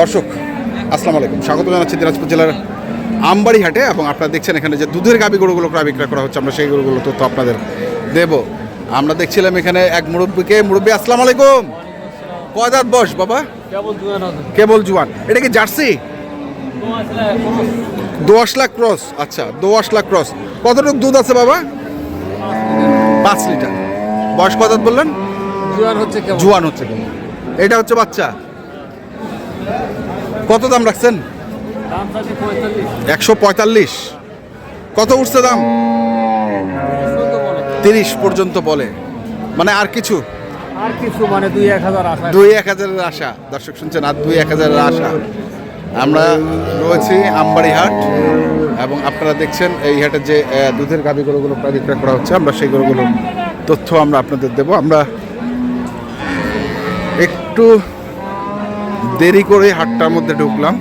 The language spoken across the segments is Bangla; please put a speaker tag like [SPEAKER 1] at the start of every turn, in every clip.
[SPEAKER 1] দর্শক আসসালামু আলাইকুম। স্বাগত জানাচ্ছি দিনাজপুর জেলার আমবাড়ি হাটে এবং আপনারা দেখছেন এখানে যে দুধের গাবি গরুগুলো ক্রয় বিক্রয় করা হচ্ছে আমরা সেই গরুগুলো তথ্য আপনাদের দেব। আমরা দেখছিলাম এখানে এক মুরব্বীকে মুরব্বী আসসালামু আলাইকুম। কয় দাঁত বস বাবা?
[SPEAKER 2] কেবল
[SPEAKER 1] জুয়ান। এটা কি জার্সি? দোয়াশ লাখ ক্রস। আচ্ছা দোয়াশ লাখ ক্রস। কতটুকু দুধ আছে বাবা? পাঁচ লিটার। বয়স কত দাঁত বললেন?
[SPEAKER 2] জুয়ার হচ্ছে
[SPEAKER 1] জুয়ান হচ্ছে এটা হচ্ছে বাচ্চা? কত দাম রাখছেন? একশো পঁয়তাল্লিশ। কত উঠছে দাম? তিরিশ পর্যন্ত বলে। মানে আর কিছু?
[SPEAKER 2] আর কিছু মানে দুই এক হাজার আশা।
[SPEAKER 1] দুই এক হাজারের আশা। দর্শক শুনছেন আর দুই এক হাজারের আশা। আমরা রয়েছি আমবাড়ি হাট এবং আপনারা দেখছেন এই হাটের যে দুধের গাভি গরুগুলো প্রায় বিক্রয় করা হচ্ছে। আমরা সেই গরুগুলো তথ্য আমরা আপনাদের দেব। আমরা একটু দেরি করে হাটটার মধ্যে ঢুকলাম।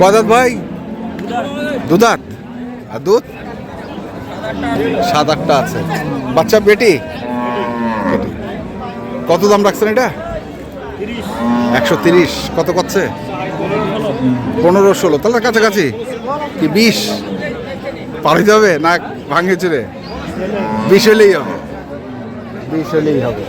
[SPEAKER 1] কদাত ভাই? দুধাত আর দুধ? সাত আটটা আছে। বাচ্চা বেটি। কত দাম রাখছেন এটা? একশো তিরিশ। কত করছে পনেরো ষোলো। তাহলে কাছাকাছি। কি বিশ পাড়ি যাবে না ভাঙে চুরে বিশ হলেই হবে। হলেই হবে।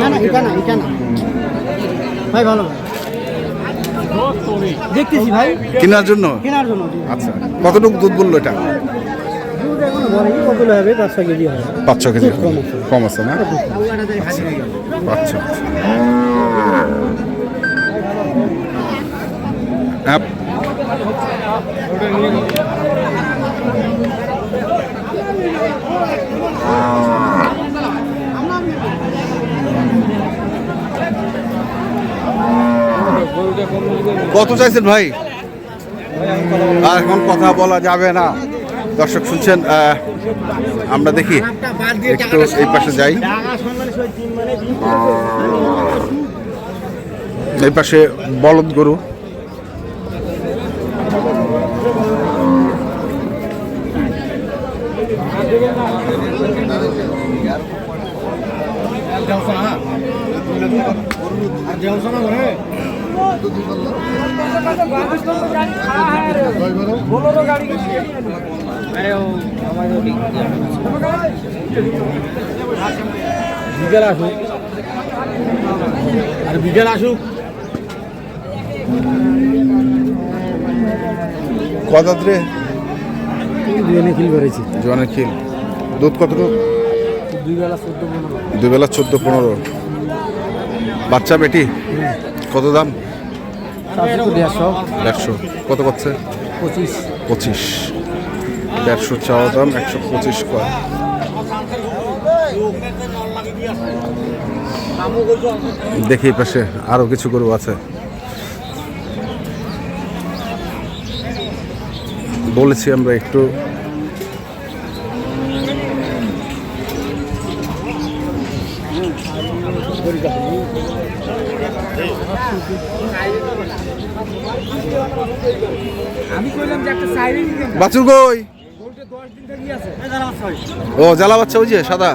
[SPEAKER 3] না না ভাই ভালো। দেখতেছি ভাই।
[SPEAKER 1] কেনার জন্য?
[SPEAKER 3] কেনার জন্য
[SPEAKER 1] আচ্ছা কতটুকু দুধ বলল এটা?
[SPEAKER 3] পাঁচ
[SPEAKER 1] ছ কেজি
[SPEAKER 3] কম আছে।
[SPEAKER 1] না? আচ্ছা। কত চাইছেন ভাই? আর এখন কথা বলা যাবে না। দর্শক শুনছেন আমরা দেখি একটু এই পাশে যাই। এই পাশে বলদ গরু।
[SPEAKER 2] বিকেল আসুক। আর বিকেল আসুক।
[SPEAKER 1] কদাত রে?
[SPEAKER 3] দুজনে ফিল করেছি
[SPEAKER 1] জোয়ানের খিল। দুধ কতটুকু?
[SPEAKER 2] দুই বেলা চোদ্দ পনেরো।
[SPEAKER 1] দুই বেলা চোদ্দ পনেরো। বাচ্চা বেটি? কত দাম?
[SPEAKER 3] দেড়শো।
[SPEAKER 1] কত করছে
[SPEAKER 3] পঁচিশ।
[SPEAKER 1] পঁচিশ। দেড়শো চাওয়া দাম একশো পঁচিশ কয়। দেখি পাশে আরও কিছু গরু আছে। বলেছি আমরা একটু। বাছুর কই? ও জ্বালা বাচ্চা ওই যে সাদা।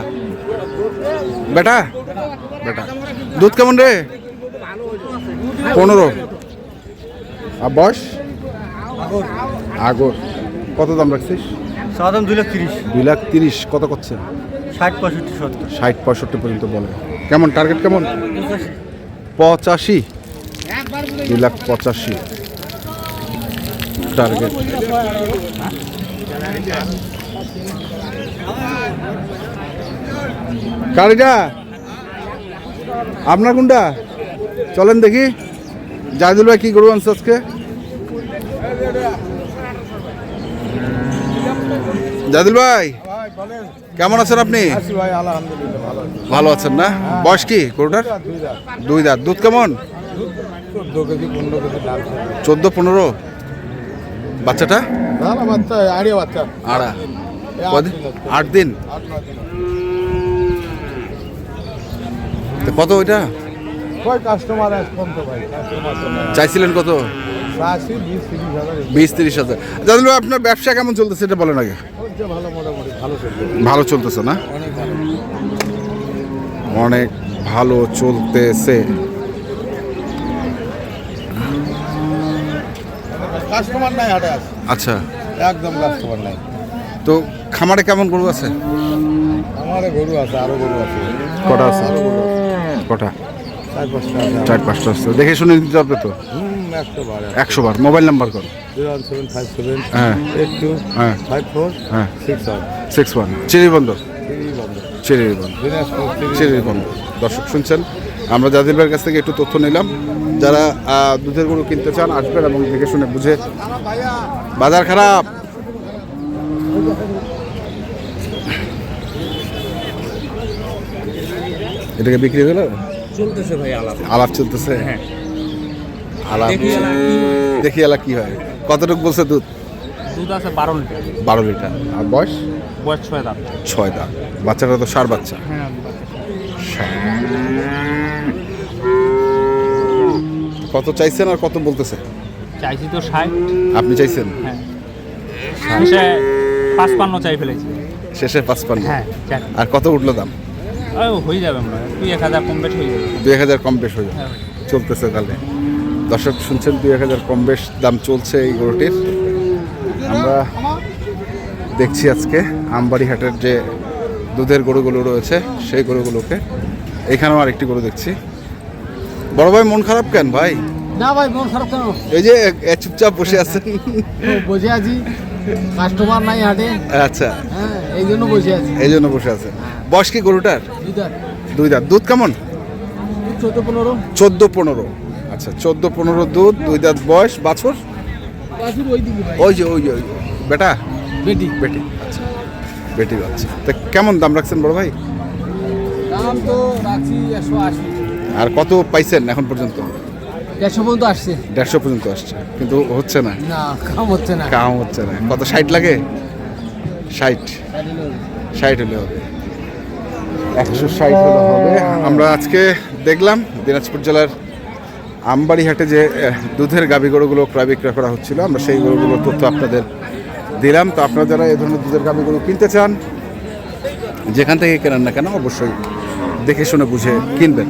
[SPEAKER 1] বেটা বেটা দুধ কেমন রে? পনেরো। আর বয়স? আগর। কত দাম রাখছিস?
[SPEAKER 3] সাধারণ দুই লাখ তিরিশ।
[SPEAKER 1] দুই লাখ তিরিশ কত করছে?
[SPEAKER 3] ষাট পঁয়ষট্টি সত্তর।
[SPEAKER 1] ষাট পঁয়ষট্টি পর্যন্ত বলে। কেমন টার্গেট কেমন? পঁচাশি। দুই লাখ পঁচাশি। টার্গেট গাড়িটা আপনার কোনটা? চলেন দেখি। জাহিদুল ভাই কি গরু আনছে আজকে? জাহিদুল ভাই, কেমন আছেন আপনি?
[SPEAKER 3] ভালো
[SPEAKER 1] ভালো আছেন না? বয়স কি গরুটার? দুই দাঁত। দুধ কেমন?
[SPEAKER 3] চোদ্দ, পনেরো কেজি ডাল
[SPEAKER 1] চোদ্দ পনেরো বাচ্চাটা?
[SPEAKER 3] বাচ্চা আড়িয়া বাচ্চা।
[SPEAKER 1] আড়া। আট দিন কত ওইটা?
[SPEAKER 2] কাস্টমার
[SPEAKER 1] চাইছিলেন কত?
[SPEAKER 2] বিশ তিরিশ হাজার
[SPEAKER 1] জানলো আপনার ব্যবসা কেমন চলতেছে এটা বলেন আগে।
[SPEAKER 2] ভালো
[SPEAKER 1] চলতেছে। না?
[SPEAKER 2] অনেক ভালো
[SPEAKER 1] চলতেছে।
[SPEAKER 2] কাস্টমার নাই হাটে আছে।
[SPEAKER 1] আচ্ছা।
[SPEAKER 2] একদম কাস্টমার নাই।
[SPEAKER 1] তো খামারে কেমন গরু আছে?
[SPEAKER 2] আমার গরু আছে আরও গরু আছে।
[SPEAKER 1] কটা আছে?
[SPEAKER 2] আরও গরু আছে।
[SPEAKER 1] কটা?
[SPEAKER 2] চার পাঁচটা আছে।
[SPEAKER 1] দেখে শুনে নিতে হবে তো।
[SPEAKER 2] একশো বার
[SPEAKER 1] মোবাইল নাম্বার কর। হ্যাঁ। হ্যাঁ। হ্যাঁ।
[SPEAKER 2] Six one.
[SPEAKER 1] Six one. চিরি বন্ধ
[SPEAKER 2] থ্রি বন্ধ
[SPEAKER 1] চিরি বন্ধ
[SPEAKER 2] দিনাজপুর
[SPEAKER 1] চিরি বন্ধ দর্শক শুনছেন আমরা ভাইয়ের কাছ থেকে একটু তথ্য নিলাম। যারা দুধের গরু কিনতে চান আসবেন এবং দেখে শুনে বুঝে। বাজার খারাপ। এটাকে বিক্রি হয়ে গেল
[SPEAKER 3] চলতেছে ভাই আলাপ।
[SPEAKER 1] আলাপ চলতেছে? আলাপ দেখি এলা কি হয়। কতটুকু বলছে দুধ?
[SPEAKER 3] দুধ আছে বারো লিটার।
[SPEAKER 1] বারো লিটার। আর বয়স?
[SPEAKER 3] বয়স ছয় দাম
[SPEAKER 1] ছয় দাম বাচ্চাটা তো সার বাচ্চা।
[SPEAKER 3] হ্যাঁ
[SPEAKER 1] কত চাইছেন আর কত বলতেছে?
[SPEAKER 3] চাইছি তো ষাট।
[SPEAKER 1] আপনি চাইছেন?
[SPEAKER 3] হ্যাঁ। শেষে পাঁচপান্ন চাই ফেলেছি।
[SPEAKER 1] শেষে পাঁচপান্ন।
[SPEAKER 3] হ্যাঁ
[SPEAKER 1] আর কত উঠল দাম?
[SPEAKER 3] ও হয়ে যাবে আমরা তুই এক হাজার কম বেশ হয়ে যাবে।
[SPEAKER 1] দুই এক হাজার কম বেশ হয়ে যাবে।
[SPEAKER 3] হ্যাঁ।
[SPEAKER 1] চলতেছে তাহলে। দর্শক শুনছেন দুই এক হাজার কম বেশ দাম চলছে এই গরুটির। আমরা দেখছি আজকে আমবাড়ি হাটের যে দুধের গরুগুলো রয়েছে সেই গরুগুলোকে। এখানেও আরেকটি গরু দেখছি। বড় ভাই মন খারাপ কেন ভাই?
[SPEAKER 3] না ভাই মন খারাপ কেন?
[SPEAKER 1] এই যে চুপচাপ বসে আছেন।
[SPEAKER 3] বসে আছি। কাস্টমার নাই হাটে।
[SPEAKER 1] আচ্ছা।
[SPEAKER 3] হ্যাঁ এই জন্য বসে আছি।
[SPEAKER 1] এই জন্য বসে আছে বয়স কি গরুটার? দুই দাঁত। দুধ কেমন?
[SPEAKER 3] চোদ্দ পনেরো।
[SPEAKER 1] চোদ্দ পনেরো। আচ্ছা চোদ্দ পনেরো দুধ দুই দাঁত বয়স। বাছুর?
[SPEAKER 3] ওই
[SPEAKER 1] যে ওই যে ওই বেটা?
[SPEAKER 3] বেটি।
[SPEAKER 1] বেটি আচ্ছা। বেটি বাচ্চা। তা কেমন দাম রাখছেন বড় ভাই?
[SPEAKER 3] দাম তো রাখছি একশো আশি।
[SPEAKER 1] আর কত পাইছেন এখন পর্যন্ত?
[SPEAKER 3] দেড়শো পর্যন্ত আসছে।
[SPEAKER 1] দেড়শো পর্যন্ত আসছে কিন্তু হচ্ছে না।
[SPEAKER 3] না কাম হচ্ছে না।
[SPEAKER 1] কাম হচ্ছে না। কত ষাট লাগে? ষাট। ষাট হলে হবে। একশো ষাট হলে হবে। আমরা আজকে দেখলাম দিনাজপুর জেলার আমবাড়ি হাটে যে দুধের গাভী গরুগুলো ক্রয় বিক্রয় করা হচ্ছিল আমরা সেই গরুগুলোর তথ্য আপনাদের দিলাম। তো আপনারা যারা এই ধরনের দুধের গাভী গরু কিনতে চান যেখান থেকে কেনেন না কেন অবশ্যই দেখে শুনে বুঝে কিনবেন।